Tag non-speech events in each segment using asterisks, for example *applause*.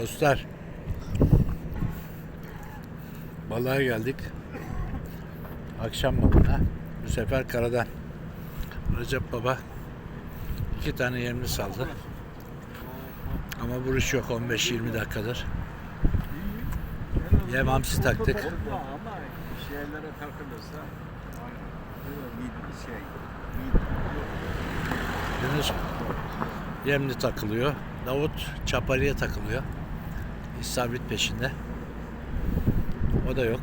Dostlar. Balığa geldik. Akşam balığına. Bu sefer karadan. Recep Baba iki tane yemli saldı. Ama vuruş yok 15-20 dakikadır. Yem hamsi taktık. Şeylere takılırsa şey. Yunus yemli takılıyor. Davut çapariye takılıyor. İstavrit peşinde. O da yok.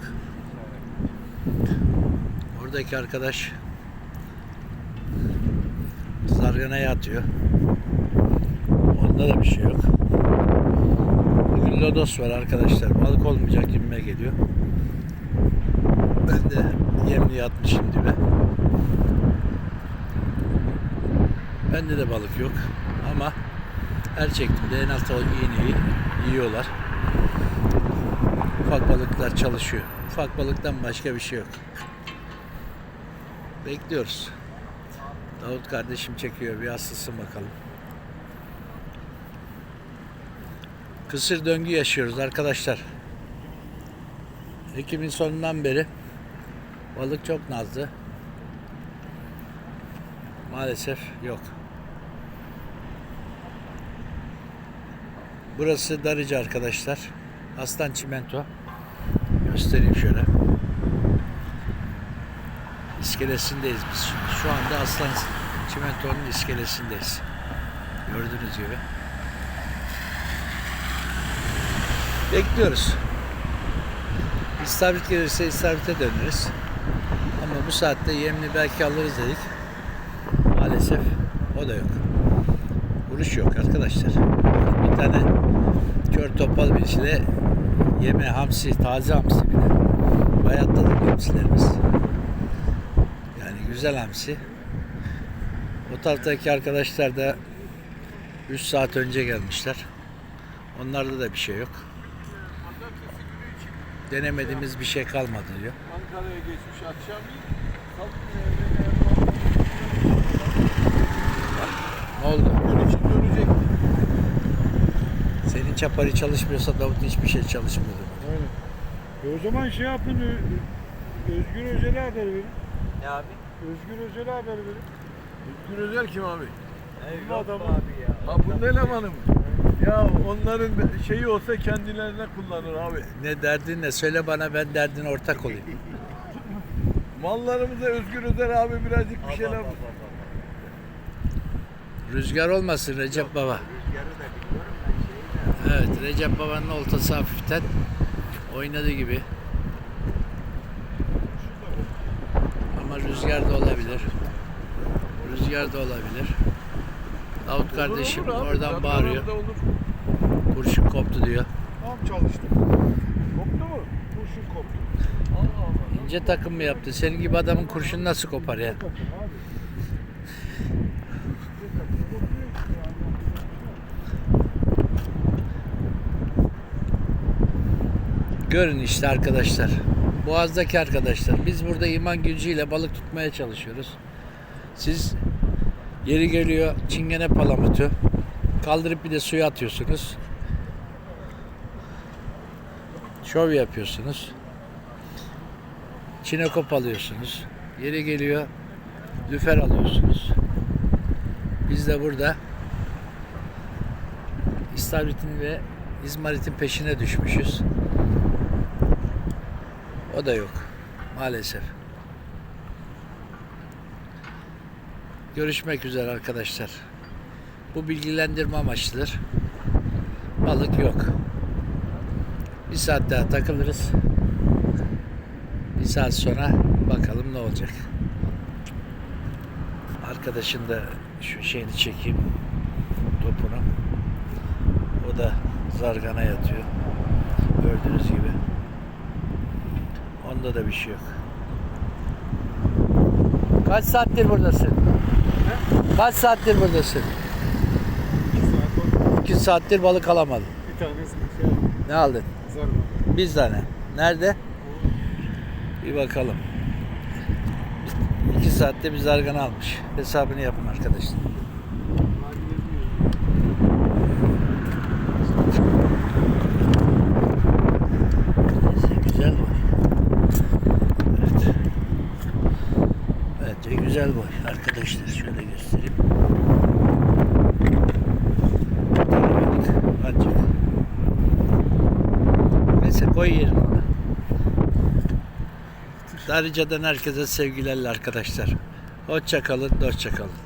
Oradaki arkadaş zarganaya atıyor. Onda da bir şey yok. Bugün lodos var arkadaşlar. Balık olmayacak gibime geliyor. Ben de yemliği atmışım dibe. Bende de balık yok ama her çektiğimde en altta iğneyi yiyorlar. Ufak balıklar çalışıyor. Ufak balıktan başka bir şey yok. Bekliyoruz. Davut kardeşim çekiyor. Bir asılsın bakalım. Kısır döngü yaşıyoruz arkadaşlar. Ekim'in sonundan beri balık çok nazlı. Maalesef yok. Burası Darıcı arkadaşlar. Aslan Çimento. Göstereyim şöyle. İskelesindeyiz biz. Şu anda Aslan Çimento'nun iskelesindeyiz. Gördüğünüz gibi. Bekliyoruz. İstavrit gelirse istavrite döneriz. Ama bu saatte yemli belki alırız dedik. Maalesef o da yok. Vuruş yok arkadaşlar. Bir tane kör topal birisiyle yeme hamsi, taze hamsi bir de. Bayatladık hamsilerimiz. Yani güzel hamsi. O taraftaki arkadaşlar da 3 saat önce gelmişler. Onlarda da bir şey yok. Denemediğimiz bir şey kalmadı diyor. Ankara'ya geçmiş akşam Ne oldu? Gün için dönecek. Senin çapari çalışmıyorsa Davut hiçbir şey çalışmıyor. Aynen. E o zaman şey yapın, Ö- Özgür Özel'e haber verin. Ne abi? Özgür Özel'e haber verin. Özgür Özel kim abi? Bizim yok adamı. abi ya. Ha bu ne elemanı mı? Ya onların şeyi olsa kendilerine kullanır abi. Ne derdin ne? Söyle bana ben derdine ortak olayım. *laughs* Mallarımıza Özgür Özel abi birazcık bir şeyler... Rüzgar olmasın Recep Baba. Rüzgarı da biliyorum ben şeyi de. Evet Recep Baba'nın oltası hafiften oynadı gibi. Ama rüzgar da olabilir. Rüzgar da olabilir. Davut kardeşim Olur, oradan bağırıyor. Kurşun koptu diyor. Tam çalıştım. Koptu mu? Kurşun koptu. Allah Allah. İnce takım mı yaptı? Senin gibi adamın kurşun nasıl kopar ya? Bakın abi. Görün işte arkadaşlar. Boğaz'daki arkadaşlar. Biz burada iman gücüyle balık tutmaya çalışıyoruz. Siz yeri geliyor çingene palamutu. Kaldırıp bir de suya atıyorsunuz. Şov yapıyorsunuz. Çinekop alıyorsunuz. Yeri geliyor lüfer alıyorsunuz. Biz de burada İstavrit'in ve İzmarit'in peşine düşmüşüz. O da yok. Maalesef. Görüşmek üzere arkadaşlar. Bu bilgilendirme amaçlıdır. Balık yok. Bir saat daha takılırız. Bir saat sonra bakalım ne olacak. Arkadaşın da şu şeyini çekeyim. Topunu. O da zargana yatıyor. Gördüğünüz gibi. Onda da bir şey yok. Kaç saattir buradasın? Kaç saattir buradasın? İki saattir balık alamadın. Bir tanesi şey, Ne aldın? zarma. Bir tane. Nerede? Bir bakalım. İki saatte bir zargana almış. Hesabını yapın arkadaşlar. Güzel boy arkadaşlar. Şöyle göstereyim. Ancak. Neyse koy yerine onu. Darıca'dan herkese sevgilerle arkadaşlar. Hoşça kalın, hoşça kalın.